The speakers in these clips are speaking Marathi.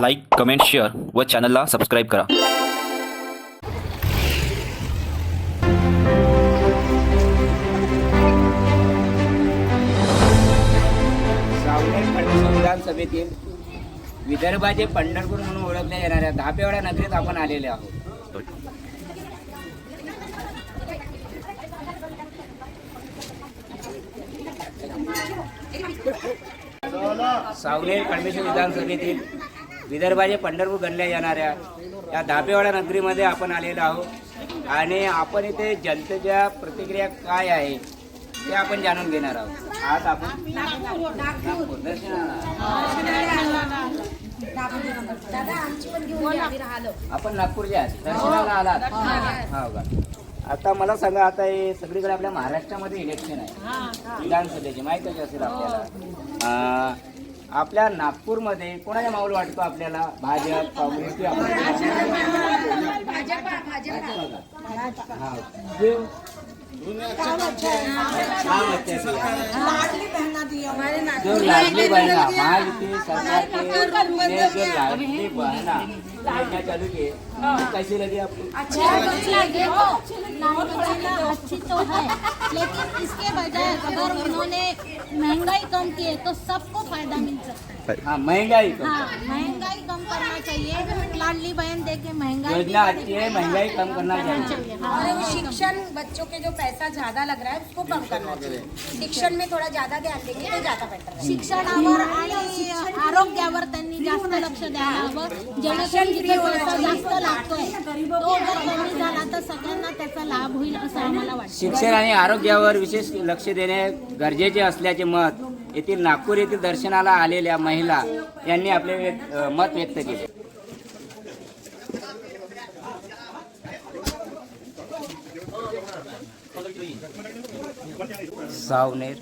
लाईक कमेंट शेअर व चॅनलला सबस्क्राईब करा। सावनेर विधानसभेतील विदर्भाचे पंढरपूर म्हणून ओळखल्या येणाऱ्या धापेवाडा नगरीत आपण आलेले आहोत. सावनेर खंडेश्वर विधानसभेतील विदर्भाचे पंढरपूर गणल्या जाणाऱ्या या धापेवाडा नगरीमध्ये आपण आलेलो आहोत. आणि आपण इथे जनतेच्या प्रतिक्रिया काय आहे? ते आपण जाणून घेणार आहोत. आज आपण नागपूर दर्शनाला दादा आमची पण घेऊन या आम्ही राहिलो आपण नागपूरच्या आहात. दर्शनाला आलात. हो का आता मला सांगा आता हे सगळीकडे आपल्या महाराष्ट्रामध्ये इलेक्शन आहे. विधानसभेचे माहितच असेल आपल्याला. आपल्या नागपूरमध्ये कोणाचा माहोल वाटतो आपल्याला? भाजप काँग्रेस की आपण भाजपा. भाजपा हा. जे- अच्छे. जो लाडली बहना महायुति सरकार के जो लाडली बहना चालू की है, कैसी लगी आपको अच्छी। तो है लेकिन इसके बजाय अगर उन्होंने महँगाई कम। की है तो सबको फ़ायदा मिल सकता है हाँ महँगाई हाँ महँगाई करना चाहिए। लाडली बहन दे के महंगाई योजना अच्छी है महंगाई कम करना चाहिए। और शिक्षण बच्चों के जो पैसा ज्यादा लग रहा है उसको कम करना चाहिए। शिक्षण में थोड़ा ज्यादा ध्यान देंगे तो ज्यादा बेटर रहेगा। शिक्षणावर आणि आरोग्यावर त्यांनी जास्त लक्ष द्यायला हवं. जेणेकरून जिथे पैसा जास्त लागतोय तो जर कमी झाला तर सगळ्यांना त्याचा लाभ होईल असं आम्हाला वाटतं. शिक्षण आणि आरोग्यावर विशेष लक्ष देणे गरजेचे असल्याचे मत येथील नागपूर येथील दर्शनाला आलेल्या महिला यांनी आपले व्यक्त- मत व्यक्त केले. सावनेर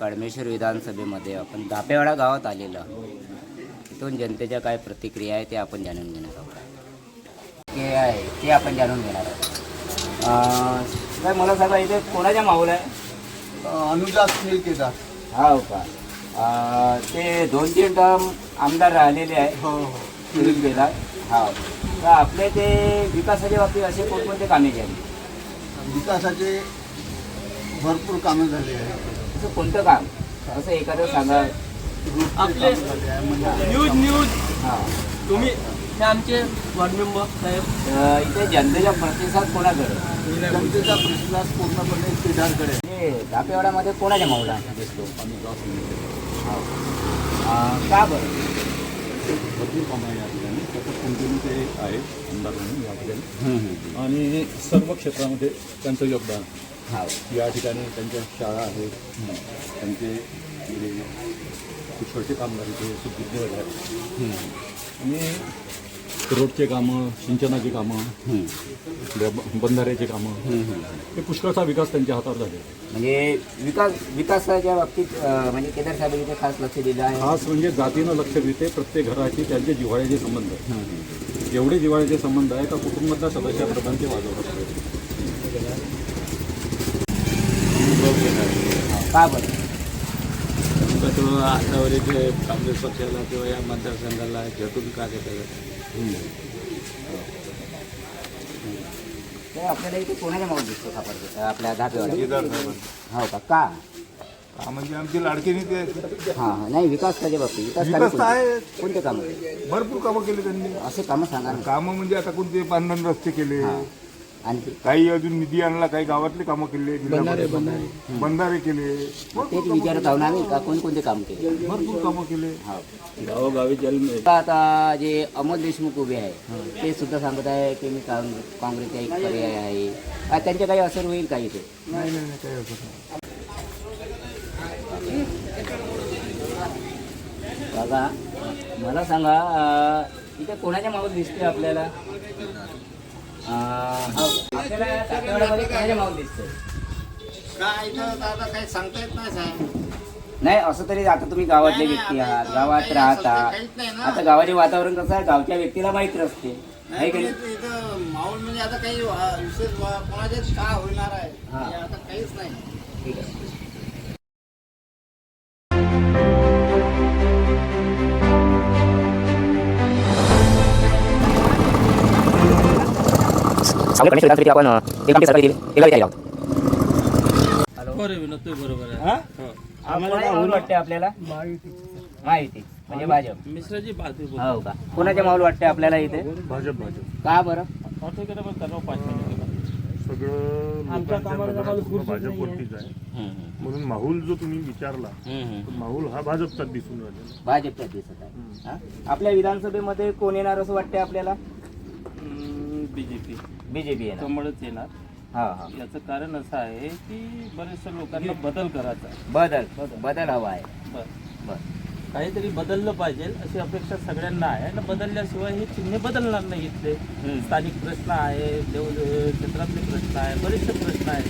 कडमेश्वर विधानसभेमध्ये आपण दापेवाडा गावात आलेलो. आहोत. इथून जनतेच्या काय प्रतिक्रिया आहे ते आपण जाणून घेणार आहोत. ते आहे ते आपण जाणून घेणार आहोत. अं, काय मला सांगा इथे कोणाच्या माहोल आहे? अनुजा सुनील केदार. हो का? अं, ते दोन तीन टर्म आमदार राहिलेले आहे हो हो. सुनील केदार हा. तर आपले ते विकासाच्या बाबतीत असे कोणकोणते कामे झाली विकासाचे भरपूर कामं झाली आहेत. असं कोणतं काम? असं एखादं सांगा. आपले आहे म्हणजे न्यूज न्यूज. हा. तुम्ही हे आमचे वॉर्ड मेंबर साहेब. तर इथे जनतेचा प्रतिसाद कोणाकडे? जनतेचा प्रतिसाद पूर्णपणे केदारकडे आहे. हे दापेवाड्यामध्ये कोणाच्या माहोला दिसतो? हो. का बरं? भरपूर कामं आहे या ठिकाणी. त्याचं कंटिन्यू ते आहे आमदार म्हणून या ठिकाणी. आणि सर्व क्षेत्रामध्ये त्यांचं योगदान. हो. या ठिकाणी त्यांच्या शाळा आहेत. त्यांचे छोटे कामगार इथे सुदृढ आहेत. आणि रोडचे कामं सिंचनाची कामं आपल्या ब- बंधाऱ्याचे कामं. हे पुष्कळचा विकास त्यांच्या हातात झाले म्हणजे विकास विकासाच्या बाबतीत अं, म्हणजे केदार साहेब इथे खास लक्ष दिलं आहे. खास म्हणजे जातीनं लक्ष देते प्रत्येक घराशी त्यांचे जिव्हाळ्याचे संबंध हम्म. एवढे जिव्हाळ्याचे संबंध आहे का कुटुंबातल्या सदस्याप्रमाणे ते वाजवतात का बरं? तो आतावरीचे काँग्रेस पक्षाला किंवा या मतदारसंघाला झटून का घेतात तर आपल्याला इथे कोणाच्या माऊल दिसतो सापडतो आपल्या हो का? का? हा, म्हणजे आमची लाडकी नीती आहे हां हां. नाही विकासाच्या बाबतीत विकास कामे विकास तर कोणते? आहे. कोणते कामं? भरपूर कामं केली त्यांनी. असे कामं सांगा ना. कामं म्हणजे आता कोणते पांढरण रस्ते केले? आणखी? काही अजून निधी आणला काही गावातले कामं केले जिल्हा. बंधारे केले. तेच विचारत आहो ना आम्ही का? कोणकोणते काम केले? भरपूर कामं केले. हो. गावोगावी जल आता जे अमोल देशमुख उभे आहे ते सुद्धा सांगत आहे की मी काँग- काँग्रेसचा एक पर्याय आहे. का त्यांचे काही असर होईल का इथे? नाही नाही नाही, काही असं नाही. बघा मला सांगा अं, इथे कोणाच्या माऊल दिसते आपल्याला? आपल्याला काय इथं काही सांगता येत नाही साहेब नाही असं तरी आता तुम्ही गावातले व्यक्ती आहात गावात राहता. आता गावाचे वातावरण कसं आहे? गावच्या व्यक्तीला माहीत असते आहे की नाही? माहोल म्हणजे आता काही विशेष कोणाचे का होणार आहे? आता काहीच नाही. ठीक आहे. गणेश विधानसभेची आपण एक आमची सरकारी एका तयारी आहोत. बरोबर विनोद तू बरोबर आहे. हा? आम्हाला माहोल वाटते आपल्याला? माहिती. म्हणजे भाजप. बाजू. हो का? कोणाचे माहोल वाटते आपल्याला इथे? भाजप भाजप. का बरं? पाच मिनिटं. सगळं लोकांच्या पूर्ण भाजपवरतीच आहे. म्हणून माहोल जो तुम्ही विचारला तो माहोल हा भाजपचाच दिसून राहिलेला भाजपच्या दिसत आहे. हा? आपल्या विधानसभेमध्ये कोण येणार असं वाटते आपल्याला? बीजेपी बीजेपी येणार. कमळच येणार. हा हा. याचं कारण असं आहे की बरेचशा लोकांना बदल करायचा आहे. बदल बदल. हवा आहे. बरं. बर. काहीतरी बदललं पाहिजे अशी अपेक्षा सगळ्यांना आहे आणि बदलल्याशिवाय हे चिन्ह बदलणार नाही इथले हम्म. स्थानिक प्रश्न आहे देव क्षेत्रातले प्रश्न आहे बरेचसे प्रश्न आहेत.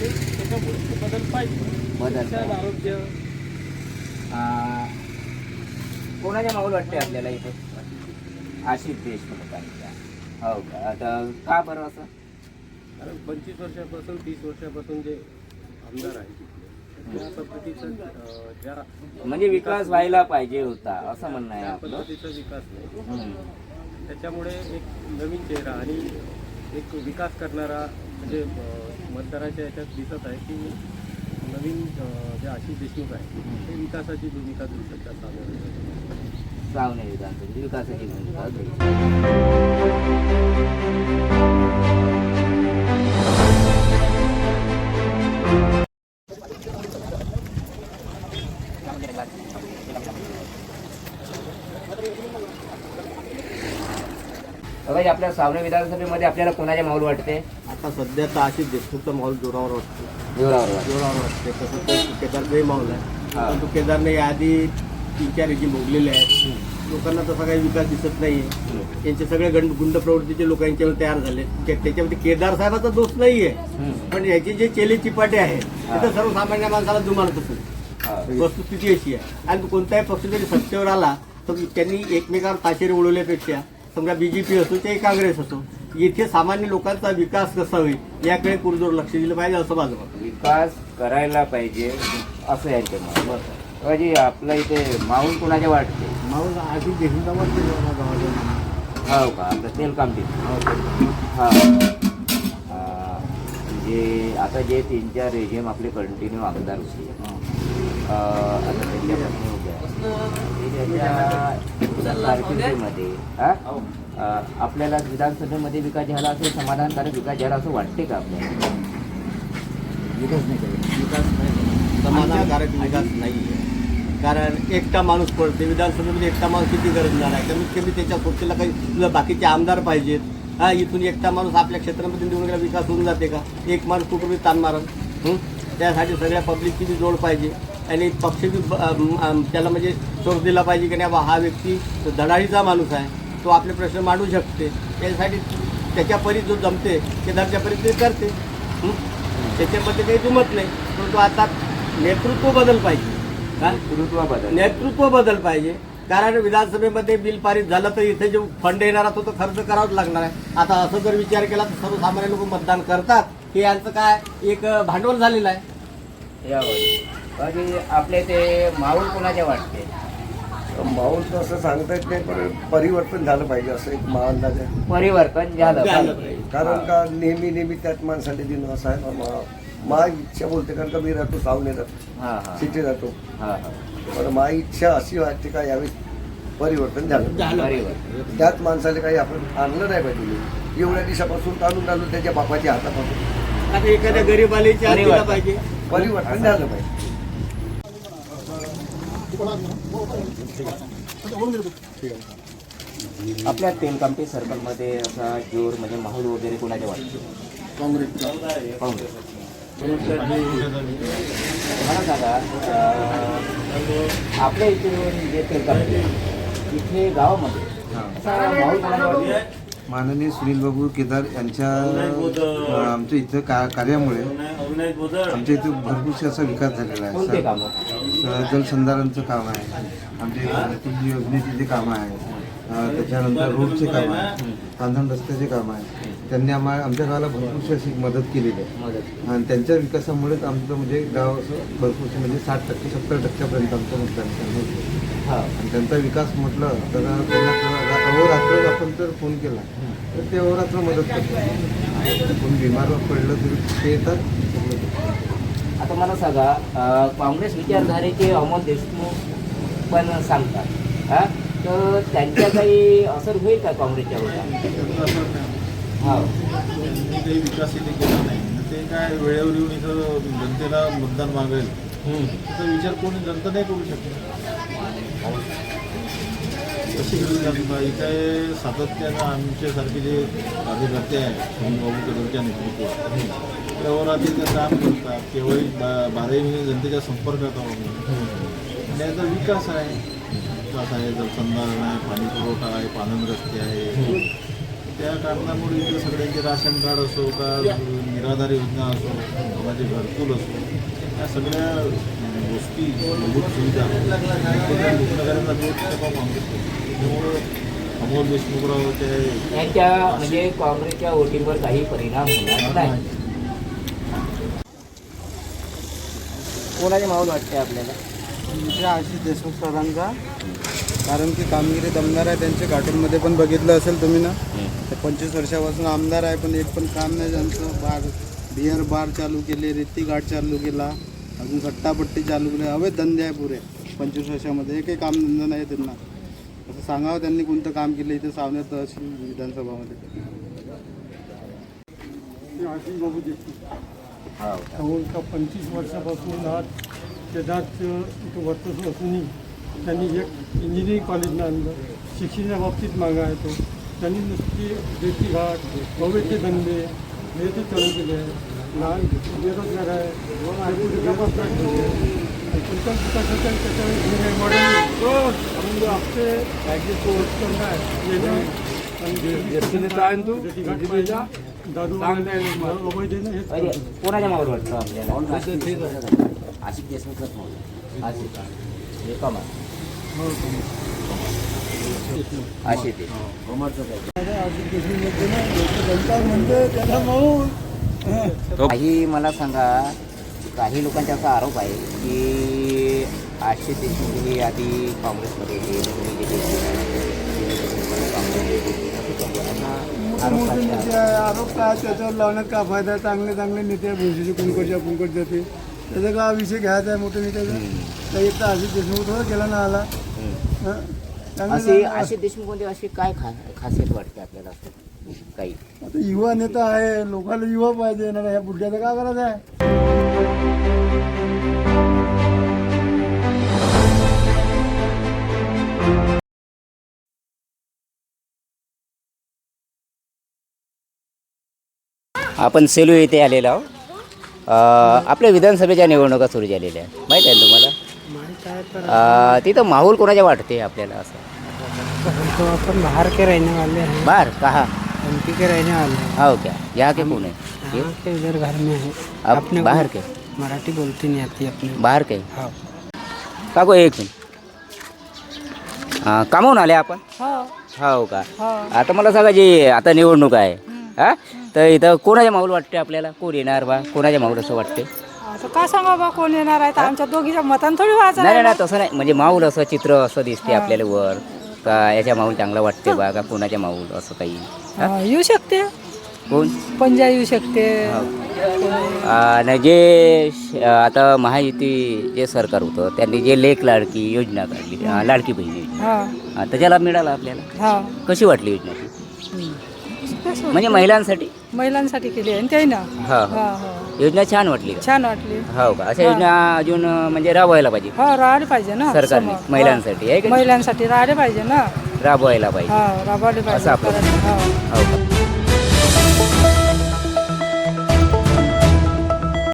ते त्याच्यामुळे ते बदल पाहिजे. बदल शिक्षण, पाहिजे. आरोग्य. कोणाच्या माहोल वाटते आपल्याला इथे? आशिष देशमुखांच्या हो का? आता का बरं असं? कारण पंचवीस वर्षापासून तीस वर्षापासून जे आमदार आहेत त्या पद्धतीचं अं, ज्या म्हणजे विकास व्हायला पाहिजे होता असं म्हणणं आहे त्या आपलं. पद्धतीचा विकास नाही. हम्म. त्याच्यामुळे एक नवीन चेहरा आणि एक विकास करणारा म्हणजे अं, मतदाराच्या याच्यात दिसत आहे की नवीन अं, जे आशिष देशमुख आहे ते विकासाची भूमिका देऊ शकतात विकासाची भूमिका घ्यायची. बघा, आपल्या सावने विधानसभेमध्ये आपल्याला कोणाचे माहोल वाटते आता सध्या तर आशिष देशमुखचा माहोल जोरावर वाटतो जोरावर वाटते. जोरावर वाटते तसं तर केदारचाही माहोल आहे. परंतु केदारने याआधी तीन चार रेजिम भोगलेले आहेत लोकांना तसा काही विकास दिसत नाही यांचे सगळे गंड गुंड प्रवृत्तीचे लोक यांच्यावर तयार झाले. त्याच्यामध्ये केदार साहेबाचा दोष नाहीये. पण याचे जे चेले चिपाटे आहेत ते सर्वसामान्य माणसाला जुमानत असेल वस्तुस्थिती अशी आहे. आणि कोणताही पक्ष जरी सत्तेवर आला तर त्यांनी एकमेकावर ताशेरे उडवल्यापेक्षा समजा बीजेपी असो ते काँग्रेस असो इथे सामान्य लोकांचा विकास कसा होईल याकडे पुरजोर लक्ष दिलं पाहिजे असं माझं विकास करायला पाहिजे असं यांच्या मत बाबाजी आपल्या इथे माऊल कोणाचे वाटते? माऊल आधी देशमुखावर हो का? आपलं तेल कामटी हा अं, म्हणजे आता जे तीन चार रेजिम आपले कंटिन्यू आमदार होते. अं, आता त्यांच्या पत्नी होत्या ते. त्याच्या कारकिर्दीमध्ये हा? आपल्याला विधानसभेमध्ये विकास झाला असेल समाधानकारक विकास झाला असं वाटते का आपल्याला? विकास नाही केला विकास नाही समाधानकारक विकास नाही आहे कारण एकटा माणूस पडते विधानसभेमध्ये एकटा माणूस किती गरजणार आहे? कमीत कमी त्याच्या सोबतीला काही तुला बाकीचे आमदार पाहिजेत. हा इथून एकटा माणूस आपल्या क्षेत्रामध्ये निवडून गेला विकास होऊन जाते का? एक माणूस कुठून ताण मारत त्यासाठी सगळ्या पब्लिकची बी जोड पाहिजे? आणि पक्ष बी त्याला म्हणजे सोर्स दिला पाहिजे की नाही बा हा व्यक्ती धडाडीचा माणूस आहे. तो आपले प्रश्न मांडू शकते. त्यासाठी त्याच्या परी जो जमते केदारच्या परी ते करते. त्याच्यामध्ये काही जमत नाही. परंतु आता नेतृत्व बदल पाहिजे. नेतृत्व बदल नेतृत्व बदल पाहिजे. कारण विधानसभेमध्ये बिल पारित झालं तर इथे जो फंड येणार तो तो खर्च करावाच लागणार आहे. आता असं जर विचार केला तर सर्वसामान्य लोक मतदान करतात. हे यांचं काय एक भांडवल झालेलं आहे? यावर. बाकी आपले ते माऊल कोणाचे वाटते? माहोल तर असं सांगता येत नाही पण परिवर्तन झालं पाहिजे असं एक मा अंदाज आहे. परिवर्तन झालं झालं पाहिजे. कारण का नेहमी नेहमी त्याच माणसाने दिन असं आहे मा- इच्छा बोलते कारण का मी राहतो सावने राहतो हा हा. सिटी राहतो. हा हा. पण मा इच्छा अशी वाटते का यावेळी परिवर्तन झालं. त्याच माणसाला काही आपण आणलं नाही पाहिजे. एवढ्या दिवसापासून काढून आलो त्याच्या बापाच्या हातापासून. आता एखाद्या गरीबाला. पाहिजे. परिवर्तन झालं पाहिजे. आपल्या तेलकामटे सर्कलमध्ये असा जोर म्हणजे माहोल वगैरे कोणाचे वाटते? काँग्रेसचा. काँग्रेस. मला सांगा अं, आपल्या इथे जे इथे गावामध्ये माननीय सुनील बाबू केदार यांच्या आमच्या इथं का कार्यामुळे आमच्या इथं भरपूरसे असा विकास झालेला आहे जलसंधारणचं काम? आहे आमच्या योजनेचे जे कामं आहे त्याच्यानंतर रोडचे काम आहे तांधण रस्त्याचे काम आहे. त्यांनी आम्हा आमच्या गावाला भरपूरशी अशी मदत केलेली आहे. आणि त्यांच्या विकासामुळेच आमचं म्हणजे गाव असं भरपूरसे म्हणजे साठ टक्के सत्तर टक्क्यापर्यंत आमचं मतदान झालं. आणि त्यांचा विकास म्हटलं तर त्यांना अहोरात्र आपण जर फोन केला. तर ते अहोरात्र मदत करतात. कोण बिमार पडलं तरी ते येतात. आता मला सांगा काँग्रेस विचारधारेचे अमोल देशमुख पण सांगतात. हा? तर त्यांच्या काही असर होईल का काँग्रेसच्या हा काही विकास इथे केला नाही. ते काय वेळेवर येऊन इथं जनतेला मतदान मागेल. त्याचा विचार कोणी जनता नाही करू शकत. कशी करू जनता इथे सातत्यानं आमच्यासारखे जे कार्यकर्ते आहेत सोनू बाबू कदमच्या नेतृत्वात त्यावर आधी ते काम करतात. केवळ बा बाराही महिने जनतेच्या संपर्कात आहोत. आणि याचा विकास आहे. विकास आहे जलसंधारण आहे पाणी पुरवठा आहे पाणंद रस्ते आहे. त्या कारणामुळे इथं सगळ्यांचे राशन कार्ड असो का निराधार योजना असो कोणाचे घरकुल असो या सगळ्या गोष्टी मूलभूत सुविधा. त्यामुळं अमोल देशमुखरावच्या यांच्या म्हणजे काँग्रेसच्या वोटिंगवर काही परिणाम होणार नाही. कोणाचे माहोल वाटते आपल्याला? आशिष देशमुख सरांचा. कारण की कामगिरी दमदार आहे त्यांचे कार्टूनमध्ये पण बघितलं असेल तुम्ही ना? ते पंचवीस वर्षापासून आमदार आहे पण एक पण काम नाही त्यांचं बार बिअर बार चालू केले रेती घाट चालू केला अजून सट्टापट्टी चालू केली. अवैध धंदे आहे पुरे पंचवीस वर्षामध्ये. एकही काम धंदा नाही त्यांना. असं सांगावं त्यांनी कोणतं काम केलं इथं सावनेर तहसील विधानसभामध्ये. आशिष बाबू देशमुख जवळ पंचवीस वर्षापासून आज केदारचं वर्चस्व असूनही त्यांनी एक इंजिनिअरिंग कॉलेजनं आणलं शिक्षणाच्या बाबतीत मागं आहे तो त्यांनी नुसती देशी घाट अवैध धंदे हे ते चालू केले आहे लहान बेरोजगार आहे कुठे विकासाच्या त्याच्यावर हे मॉडेल म्हणजे आपले उत्पन्न आहे दारू. कोणाच्या माहोल वाटतं आपल्याला आशिष देशमुखच माहोल आशिष हे कमा काही मला सांगा काही लोकांचा असा आरोप आहे की आशिष देशमुख हे आधी काँग्रेसमध्ये हे आरोप काय त्याच्यावर लावण्यात काय फायदा? चांगले चांगले नेते भुशीचे कुणकडच्या कुणकड जाते त्याचा काय विषय घ्यायचा आहे मोठे नेत्याचा एक तर आशिष देशमुख थोडं केला ना आला. असे आशिष देशमुखमध्ये अशी काय खा खासियत वाटते आपल्याला असं? काही. आता युवा नेता आहे लोकांना युवा पाहिजे ना ह्या बुड्ढ्याचं काय करायचं आहे? आपण सेलू येथे आलेलो आहोत. आपल्या विधानसभेच्या निवडणुका सुरू झालेल्या आहेत. माहीत आहे तुम्हाला? अ, तिथं माहोल कोणाच्या वाटते आपल्याला असं? तो अपन बाहर के रहने वाले हैं बार कहा एमपी के रहने वाले हैं हो क्या यहाँ के कौन है ये? के? उधर घर में है आप बाहर के? मराठी बोलती नहीं आती अपने बाहेर काय हो. काको एक मिनिट? कामावून आले आपण? हो. का? आता मला सांगा जे आता निवडणूक आहे हा? तर इथं कोणाच्या माहोल वाटते आपल्याला? कोण येणार बा? कोणाच्या माहोल असं वाटते? आता काय सांगा बा कोण येणार आहे तर आमच्या दोघीच्या मतान थोडी नाही नाही नाही, तसं नाही. म्हणजे माऊल असं चित्र असं दिसते आपल्याला वर. का याच्या माऊल चांगला वाटते बा का कोणाच्या माऊल असं काही? हा? येऊ शकते. कोण? पंजा येऊ शकते. जे श- आता महायुती जे सरकार होतं त्यांनी जे लेख लाडकी योजना काढली. लाडकी बहीण योजना. हा. त्याचा लाभ मिळाला आपल्याला. हा. कशी वाटली योजना? ती म्हणजे महिलांसाठी. महिलांसाठी केली आहे ना? हा हा. हा हो. योजना छान वाटली का? छान वाटली. हो का? अशा योजना अजून अं, म्हणजे राबवायला पाहिजे. हा राहिले पाहिजे ना. सरकारने समोर. महिलांसाठी आहे हा. का नाही? महिलांसाठी राहिले पाहिजे ना. राबवायला पाहिजे. हा राबवले असं पाहिजे हा. हो का?